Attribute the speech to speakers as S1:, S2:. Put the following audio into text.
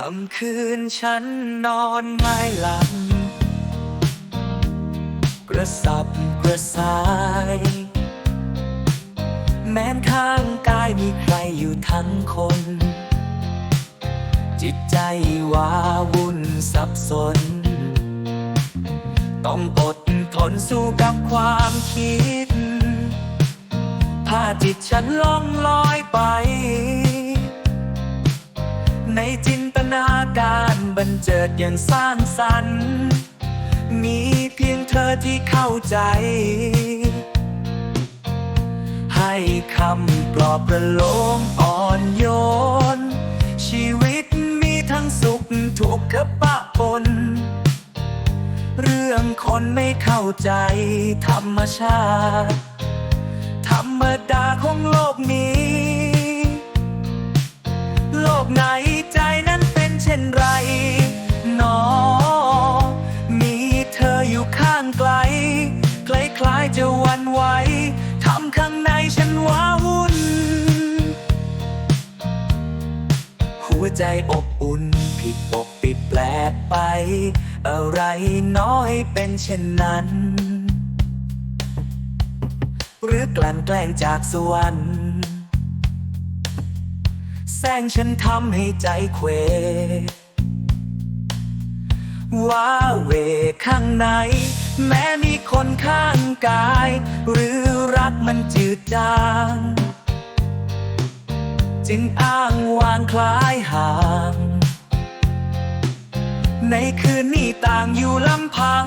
S1: คำคืนฉันนอนไม่หลับ กระสับกระส่าย แม้นข้างกายมีใครอยู่ทั้งคน จิตใจว้าวุ่นสับสน ต้องอดทนสู้กับความคิดพาจิตฉันล่องลอยไป นเจิดอย่างสร้างสรรค์ มีเพียงเธอที่เข้าใจ ให้คำปลอบประโลมอ่อนโยน ชีวิตมีทั้งสุขทุกข์ปะปน เรื่องคนไม่เข้าใจธรรมชาติ ธรรมดาของโลกนี้ โลกไหนใจนั้นเป็นเช่นไร วใจอบอุ่นผิดปกปิดแปลกไป อะไรน้อยเป็นเช่นนั้น หรือกลั่นแกล้งจากสวรรค์แสงฉันทำให้ใจเควว้าเวข้างใน แม้มีคนข้างกาย หรือรักมันจืดจาง จึงอ้างวางคล้ายห่าง ในคืนนี้ต่างอยู่ลำพัง